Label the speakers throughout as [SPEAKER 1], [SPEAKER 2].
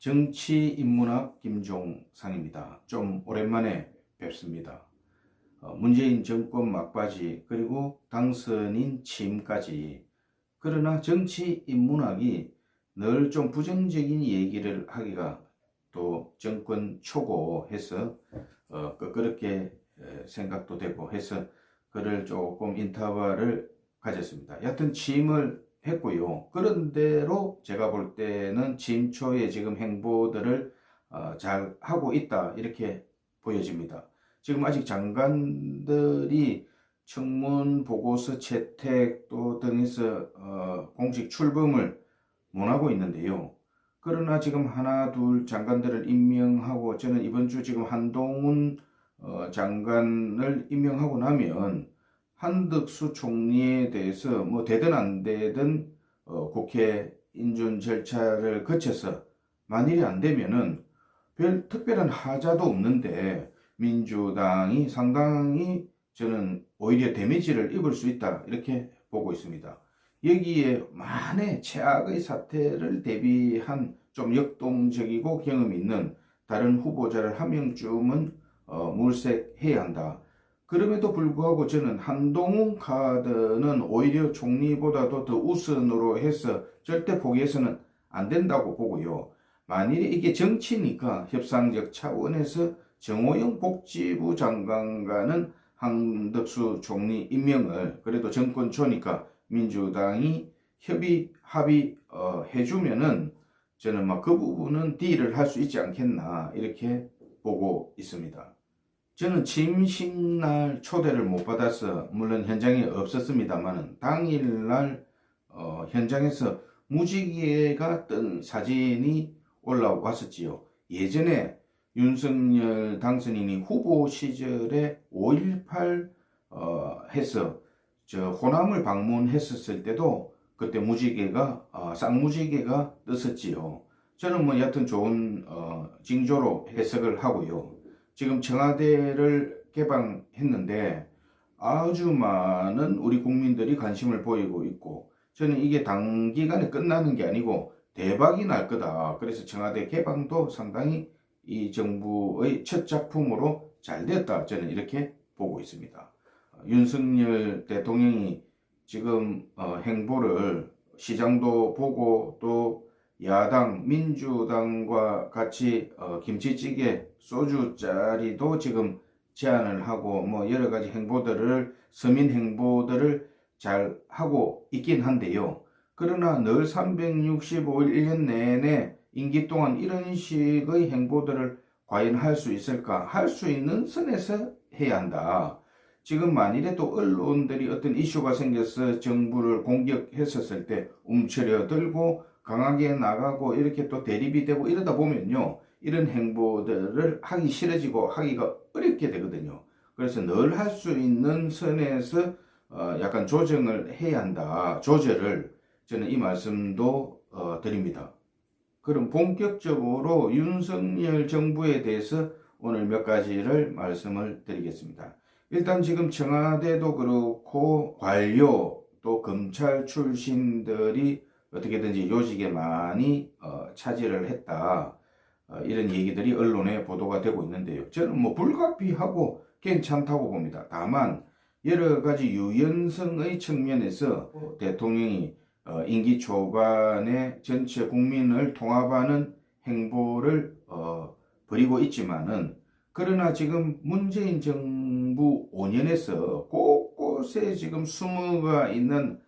[SPEAKER 1] 정치인문학 김종상입니다. 좀 오랜만에 뵙습니다. 어, 문재인 정권 막바지 그리고 당선인 취임까지 그러나 정치인문학이 늘 좀 부정적인 얘기를 하기가 또 정권 초고해서 어, 그- 그렇게 에, 생각도 되고 해서 그를 조금 인터벌을 가졌습니다. 여튼 취임을 했고요. 그런대로 제가 볼 때는 초에 지금 행보들을 어, 잘 하고 있다 이렇게 보여집니다. 지금 아직 장관들이 청문 보고서 채택 또 등에서 어, 공식 출범을 못 하고 있는데요. 그러나 지금 하나 둘 장관들을 임명하고 저는 이번 주 지금 한동훈 어, 장관을 임명하고 나면 한덕수 총리에 대해서 뭐 되든 안 되든 어, 국회 인준 절차를 거쳐서 만일이 안 되면은 별 특별한 하자도 없는데 민주당이 상당히 저는 오히려 데미지를 입을 수 있다 이렇게 보고 있습니다. 여기에 만의 최악의 사태를 대비한 좀 역동적이고 경험 있는 다른 후보자를 한 명쯤은 어, 물색해야 한다. 그럼에도 불구하고 저는 한동훈 카드는 오히려 총리보다도 더 우선으로 해서 절대 포기해서는 안 된다고 보고요. 만일에 이게 정치니까 협상적 차원에서 정호영 복지부 장관과는 한덕수 총리 임명을 그래도 정권 초니까 민주당이 협의 합의 어, 해주면은 저는 막 그 부분은 딜을 할 수 있지 않겠나 이렇게 보고 있습니다. 저는 취임식 초대를 못 받아서 물론 현장에 없었습니다만은 당일날 어, 현장에서 무지개가 뜬 사진이 올라왔었지요. 예전에 윤석열 당선인이 후보 시절에 5.18 어, 해서 저 호남을 방문했었을 때도 그때 무지개가 어, 쌍무지개가 떴었지요. 저는 뭐 여튼 좋은 어, 징조로 해석을 하고요. 지금 청와대를 개방했는데 아주 많은 우리 국민들이 관심을 보이고 있고 저는 이게 단기간에 끝나는 게 아니고 대박이 날 거다. 그래서 청와대 개방도 상당히 이 정부의 첫 작품으로 잘 됐다. 저는 이렇게 보고 있습니다. 어, 윤석열 대통령이 지금 어, 행보를 시장도 보고 또 야당 민주당과 같이 어, 김치찌개 소주짜리도 지금 제안을 하고 뭐 여러 가지 행보들을 서민 행보들을 잘 하고 있긴 한데요. 그러나 늘 365일 1년 내내 임기 동안 이런 식의 행보들을 과연 할 수 있을까? 할 수 있는 선에서 해야 한다. 지금 만일에 또 언론들이 어떤 이슈가 생겨서 정부를 공격했었을 때 움츠려 들고 강하게 나가고 이렇게 또 대립이 되고 이러다 보면요. 이런 행보들을 하기 싫어지고 하기가 어렵게 되거든요. 그래서 늘 할 수 있는 선에서 어 약간 조정을 해야 한다. 조절을 저는 이 말씀도 어 드립니다. 그럼 본격적으로 윤석열 정부에 대해서 오늘 몇 가지를 말씀을 드리겠습니다. 일단 지금 청와대도 그렇고 관료 또 검찰 출신들이 어떻게든지 요직에 많이 어, 차지를 했다. 어, 이런 얘기들이 언론에 보도가 되고 있는데요. 저는 뭐 불가피하고 괜찮다고 봅니다. 다만 여러 가지 유연성의 측면에서 대통령이 어, 임기 초반에 전체 국민을 통합하는 행보를 어, 벌이고 있지만은 그러나 지금 문재인 정부 5년에서 곳곳에 지금 숨어가 있는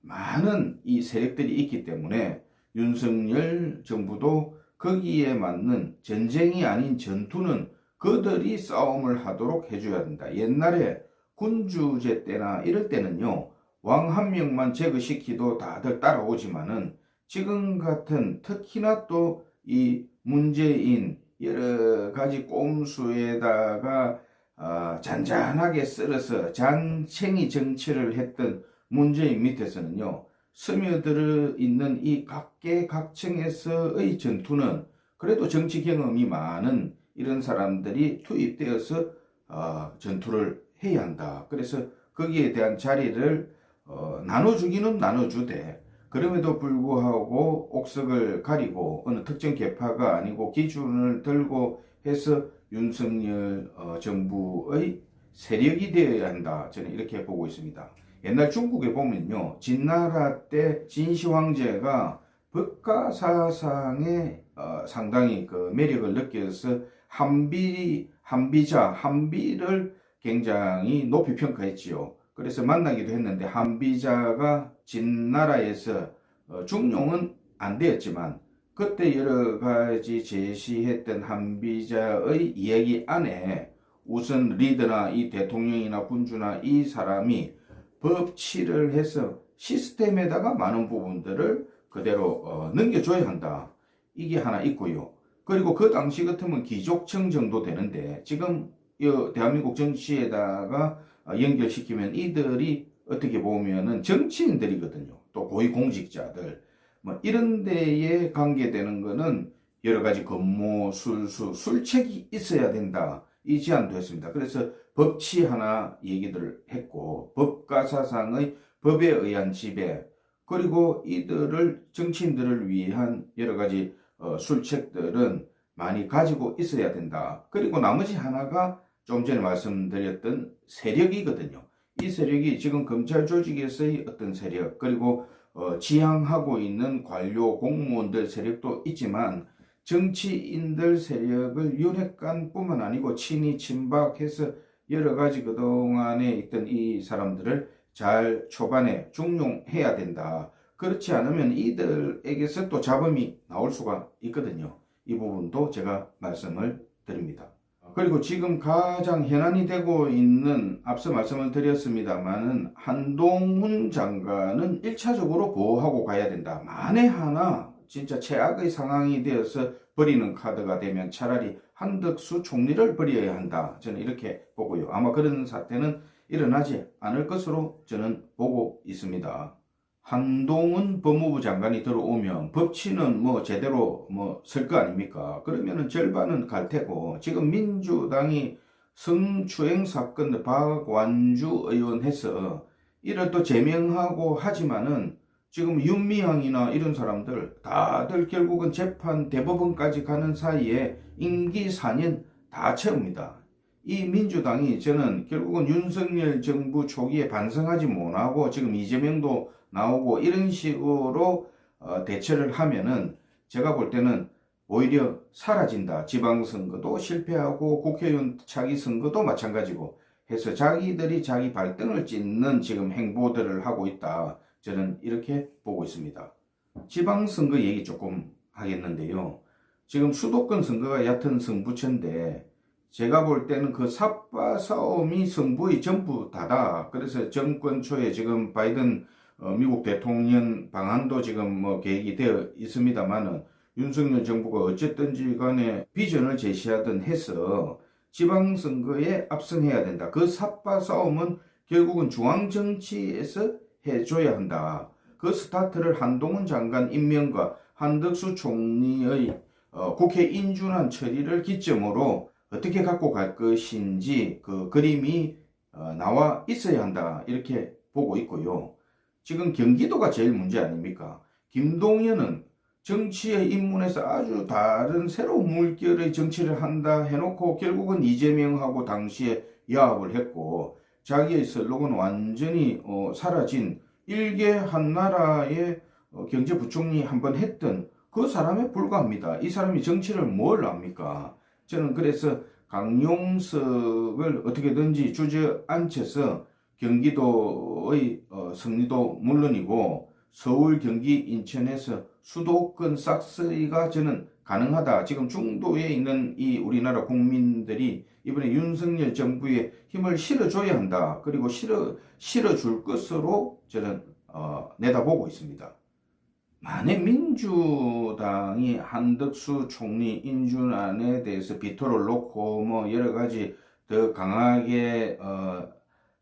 [SPEAKER 1] 많은 이 세력들이 있기 때문에 윤석열 정부도 거기에 맞는 전쟁이 아닌 전투는 그들이 싸움을 하도록 해줘야 된다. 옛날에 군주제 때나 이럴 때는요, 왕 한 명만 제거시키도 다들 따라오지만은 지금 같은 특히나 또 이 문재인 여러 가지 꼼수에다가 어, 잔잔하게 썰어서 잔챙이 정치를 했던 문재인 밑에서는요, 스며들어 있는 이 각계 각층에서의 전투는 그래도 정치 경험이 많은 이런 사람들이 투입되어서 어, 전투를 해야 한다. 그래서 거기에 대한 자리를 어, 나눠주기는 나눠주되 그럼에도 불구하고 옥석을 가리고 어느 특정 계파가 아니고 기준을 들고 해서 윤석열 어, 정부의 세력이 되어야 한다. 저는 이렇게 보고 있습니다. 옛날 중국에 보면요. 진나라 때 진시 황제가 법가 사상에 어, 상당히 그 매력을 느껴서 한비 한비자 한비를 굉장히 높이 평가했지요. 그래서 만나기도 했는데 한비자가 진나라에서 어, 중용은 안 되었지만 그때 여러 가지 제시했던 한비자의 이야기 안에 우선 리더나 이 대통령이나 군주나 이 사람이 법치를 해서 시스템에다가 많은 부분들을 그대로 어, 넘겨줘야 한다. 이게 하나 있고요. 그리고 그 당시 같으면 기족청 정도 되는데 지금 이 대한민국 정치에다가 어, 연결시키면 이들이 어떻게 보면은 정치인들이거든요. 또 고위공직자들 뭐 이런 데에 관계되는 거는 여러 가지 근무, 술수, 술책이 있어야 된다. 이 제안도 했습니다. 그래서 법치 하나 얘기들을 했고 법과 사상의 법에 의한 지배 그리고 이들을 정치인들을 위한 여러 가지 어, 술책들은 많이 가지고 있어야 된다. 그리고 나머지 하나가 좀 전에 말씀드렸던 세력이거든요. 이 세력이 지금 검찰 조직에서의 어떤 세력 그리고 어, 지향하고 있는 관료 공무원들 세력도 있지만 정치인들 세력을 윤핵관뿐만 아니고 친이 친박해서 여러 가지 그동안에 있던 이 사람들을 잘 초반에 중용해야 된다. 그렇지 않으면 이들에게서 또 잡음이 나올 수가 있거든요. 이 부분도 제가 말씀을 드립니다. 그리고 지금 가장 현안이 되고 있는 앞서 말씀을 드렸습니다만은 한동훈 장관은 1차적으로 보호하고 가야 된다. 만에 하나 진짜 최악의 상황이 되어서 버리는 카드가 되면 차라리 한덕수 총리를 버려야 한다. 저는 이렇게 보고요. 아마 그런 사태는 일어나지 않을 것으로 저는 보고 있습니다. 한동훈 법무부 장관이 들어오면 법치는 뭐 제대로 뭐설거 아닙니까? 그러면은 절반은 갈 테고 지금 민주당이 성추행 사건 박완주 의원 해서 이를 또 제명하고 하지만은 지금 윤미향이나 이런 사람들 다들 결국은 재판 대법원까지 가는 사이에 임기 4년 다 채웁니다. 이 민주당이 저는 결국은 윤석열 정부 초기에 반성하지 못하고 지금 이재명도 나오고 이런 식으로 어, 대처를 하면은 제가 볼 때는 오히려 사라진다. 지방선거도 실패하고 국회의원 차기 선거도 마찬가지고 해서 자기들이 자기 발등을 찢는 지금 행보들을 하고 있다. 저는 이렇게 보고 있습니다. 지방선거 얘기 조금 하겠는데요. 지금 수도권 선거가 얕은 승부처인데 제가 볼 때는 그 삽바 싸움이 승부의 전부 다다. 그래서 정권 초에 지금 바이든 어, 미국 대통령 방안도 지금 뭐 계획이 되어 있습니다만은 윤석열 정부가 어쨌든지 간에 비전을 제시하든 해서 지방선거에 압승해야 된다. 그 삽바 싸움은 결국은 중앙정치에서 해줘야 한다. 그 스타트를 한동훈 장관 임명과 한덕수 총리의 어, 국회 인준안 처리를 기점으로 어떻게 갖고 갈 것인지 그 그림이 어, 나와 있어야 한다. 이렇게 보고 있고요. 지금 경기도가 제일 문제 아닙니까? 김동연은 정치에 입문해서 아주 다른 새로운 물결의 정치를 한다 해놓고 결국은 이재명하고 당시에 야합을 했고 자기의 슬로건 완전히 어, 사라진 일개 한 나라의 어, 경제부총리 한 번 했던 그 사람에 불과합니다. 이 사람이 정치를 뭘 압니까? 저는 그래서 강용석을 어떻게든지 주저앉혀서 경기도의 어, 승리도 물론이고 서울, 경기, 인천에서 수도권 싹쓸이가 저는 가능하다. 지금 중도에 있는 이 우리나라 국민들이 이번에 윤석열 정부에 힘을 실어줘야 한다. 그리고 실어, 실어줄 것으로 저는 어, 내다보고 있습니다. 만약 민주당이 한덕수 총리 인준안에 대해서 비토를 놓고 뭐 여러 가지 더 강하게 어,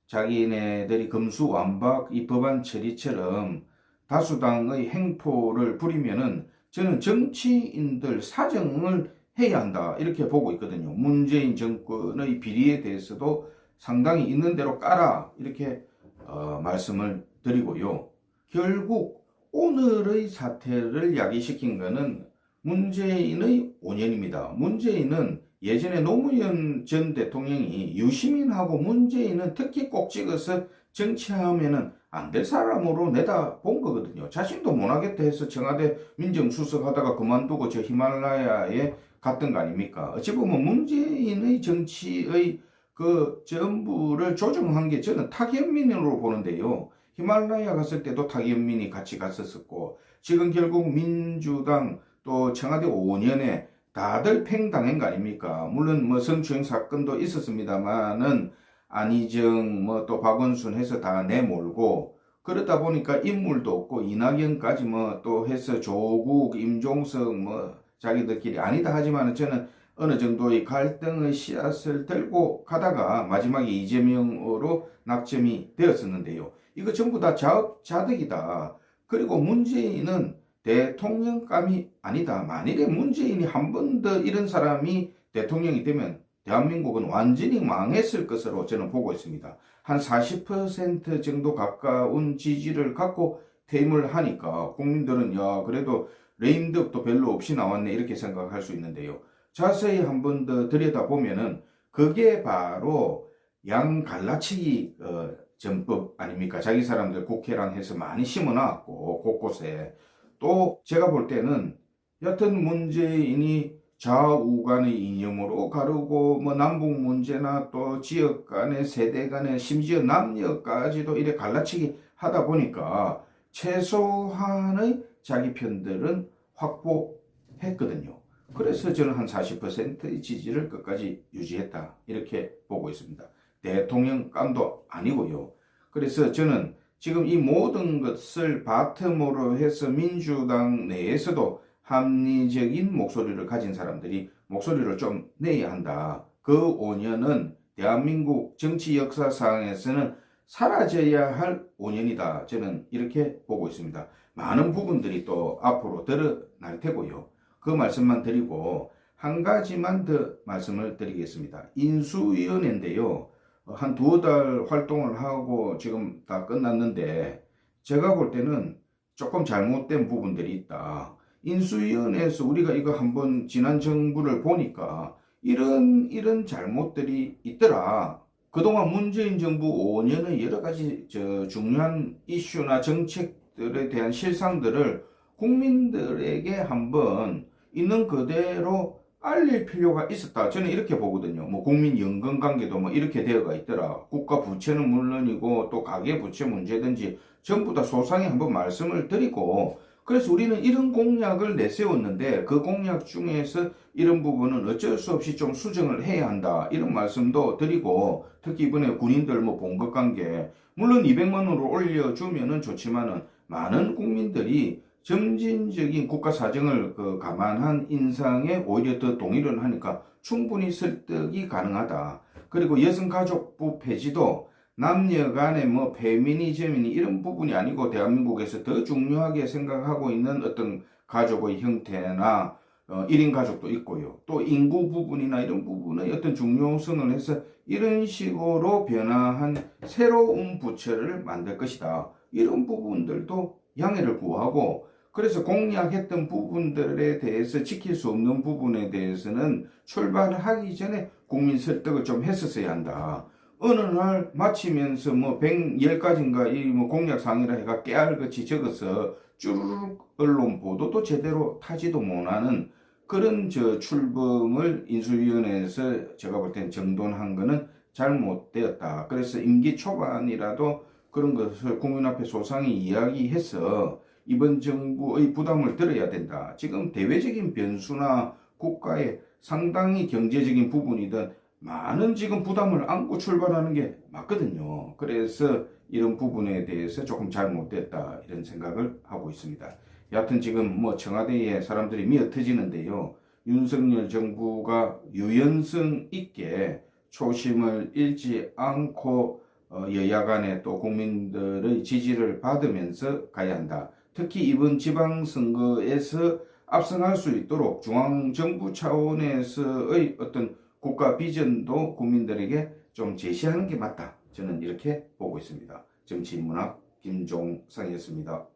[SPEAKER 1] 자기네들이 금수완박 이 법안 처리처럼 다수당의 행포를 부리면은 저는 정치인들 사정을 해야 한다 이렇게 보고 있거든요. 문재인 정권의 비리에 대해서도 상당히 있는 대로 까라 이렇게 어, 말씀을 드리고요. 결국 오늘의 사태를 야기시킨 것은 문재인의 5년입니다. 문재인은 예전에 노무현 전 대통령이 유시민하고 문재인은 특히 꼭 찍어서 정치하면은 안 될 사람으로 내다 본 거거든요. 자신도 못하겠다 해서 청와대 민정수석 하다가 그만두고 저 히말라야에 갔던 거 아닙니까? 어찌 보면 문재인의 정치의 그 전부를 조정한 게 저는 타기현민으로 보는데요. 히말라야 갔을 때도 타기현민이 같이 갔었었고 지금 결국 민주당 또 청와대 5년에 다들 팽당한 거 아닙니까? 물론 뭐 성추행 사건도 있었습니다만은 안희정 뭐 또 박원순 해서 다 내몰고 그러다 보니까 인물도 없고 이낙연까지 뭐 또 해서 조국 임종석 뭐 자기들끼리 아니다 하지만 저는 어느 정도의 갈등의 씨앗을 들고 가다가 마지막에 이재명으로 낙점이 되었었는데요. 이거 전부 다 자업자득이다. 그리고 문재인은 대통령감이 아니다. 만일에 문재인이 한 번 더 이런 사람이 대통령이 되면 대한민국은 완전히 망했을 것으로 저는 보고 있습니다. 한 40% 정도 가까운 지지를 갖고 퇴임을 하니까 국민들은 야 그래도 레임덕도 별로 없이 나왔네 이렇게 생각할 수 있는데요. 자세히 한 번 더 들여다보면은 그게 바로 양 갈라치기 어, 전법 아닙니까? 자기 사람들 국회랑 해서 많이 심어놨고 곳곳에 또 제가 볼 때는 여튼 문재인이 좌우 간의 이념으로 가르고 뭐 남북 문제나 또 지역 간의 세대 간의 심지어 남녀까지도 이래 갈라치기 하다 보니까 최소한의 자기 편들은 확보했거든요. 그래서 저는 한 40%의 지지를 끝까지 유지했다. 이렇게 보고 있습니다. 대통령감도 아니고요. 그래서 저는 지금 이 모든 것을 바텀으로 해서 민주당 내에서도 합리적인 목소리를 가진 사람들이 목소리를 좀 내야 한다. 그 5년은 대한민국 정치 역사상에서는 사라져야 할 5년이다. 저는 이렇게 보고 있습니다. 많은 부분들이 또 앞으로 드러날 테고요. 그 말씀만 드리고 한 가지만 더 말씀을 드리겠습니다. 인수위원회인데요. 한 두어 달 활동을 하고 지금 다 끝났는데 제가 볼 때는 조금 잘못된 부분들이 있다. 인수위원회에서 우리가 이거 한번 지난 정부를 보니까 이런 이런 잘못들이 있더라. 그동안 문재인 정부 5년의 여러 가지 저 중요한 이슈나 정책들에 대한 실상들을 국민들에게 한번 있는 그대로 알릴 필요가 있었다. 저는 이렇게 보거든요. 뭐 국민 연금 관계도 뭐 이렇게 되어가 있더라. 국가 부채는 물론이고 또 가계 부채 문제든지 전부 다 소상히 한번 말씀을 드리고 그래서 우리는 이런 공약을 내세웠는데 그 공약 중에서 이런 부분은 어쩔 수 없이 좀 수정을 해야 한다. 이런 말씀도 드리고 특히 이번에 군인들 뭐 봉급 관계 물론 200만 원으로 올려주면은 좋지만은 많은 국민들이 점진적인 국가 사정을 그 감안한 인상에 오히려 더 동의를 하니까 충분히 설득이 가능하다. 그리고 여성가족부 폐지도 남녀 간의 뭐 페미니즘이니 이런 부분이 아니고 대한민국에서 더 중요하게 생각하고 있는 어떤 가족의 형태나 어, 1인 가족도 있고요. 또 인구 부분이나 이런 부분의 어떤 중요성을 해서 이런 식으로 변화한 새로운 부처를 만들 것이다. 이런 부분들도 양해를 구하고 그래서 공약했던 부분들에 대해서 지킬 수 없는 부분에 대해서는 출발하기 전에 국민 설득을 좀 했었어야 한다. 어느 날 마치면서 뭐 110가지인가 이 뭐 공약 상이라 해가 깨알같이 적어서 쭈르륵 언론 보도도 제대로 타지도 못하는 그런 저 출범을 인수위원회에서 제가 볼 땐 정돈한 거는 잘못되었다. 그래서 임기 초반이라도 그런 것을 국민 앞에 소상히 이야기해서 이번 정부의 부담을 들어야 된다. 지금 대외적인 변수나 국가의 상당히 경제적인 부분이든 많은 지금 부담을 안고 출발하는 게 맞거든요. 그래서 이런 부분에 대해서 조금 잘못됐다 이런 생각을 하고 있습니다. 여하튼 지금 뭐 청와대에 사람들이 미어 터지는데요. 윤석열 정부가 유연성 있게 초심을 잃지 않고 어, 여야 간에 또 국민들의 지지를 받으면서 가야 한다. 특히 이번 지방선거에서 압승할 수 있도록 중앙정부 차원에서의 어떤 국가 비전도 국민들에게 좀 제시하는 게 맞다. 저는 이렇게 보고 있습니다. 정치문학 김종상이었습니다.